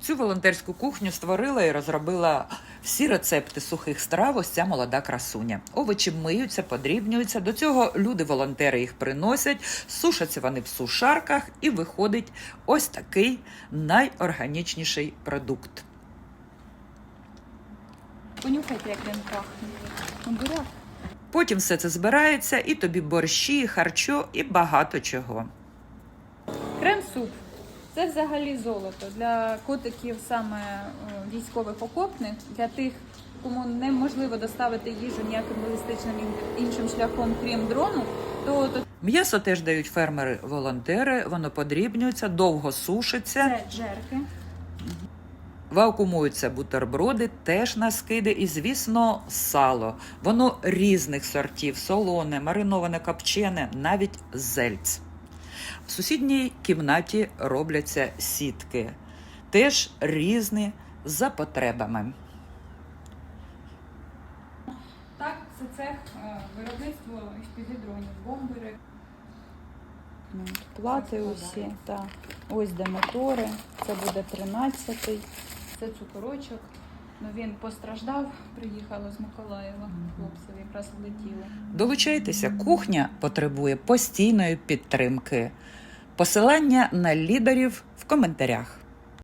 Цю волонтерську кухню створила і розробила всі рецепти сухих страв. Ось ця молода красуня. Овочі миються, подрібнюються. До цього люди-волонтери їх приносять, сушаться вони в сушарках, і виходить ось такий найорганічніший продукт. Понюхайте, як він пахне. Буряк. Потім все це збирається, і тобі борщі, і харчо, і багато чого. Крем-суп. Це взагалі золото для котиків саме е, військових окопних, для тих, кому неможливо доставити їжу ніяким логістичним іншим шляхом, крім дрону, то, то М'ясо теж дають фермери-волонтери, воно подрібнюється, довго сушиться. це джерки. Вакуумуються бутерброди, теж на скиди, і, звісно, сало. Воно різних сортів: солоне, мариноване, копчене, навіть зельць. В сусідній кімнаті робляться сітки, теж різні за потребами. Так, це цех е, виробництва FPV-дронів, бомбери. Плати усі, так. Ось де мотори, це буде 13-й, це цукорочок. Ну, він постраждав, приїхало з Миколаєва, Хлопцеві якраз влетіли. Долучайтеся, кухня потребує постійної підтримки. Посилання на лідерів в коментарях.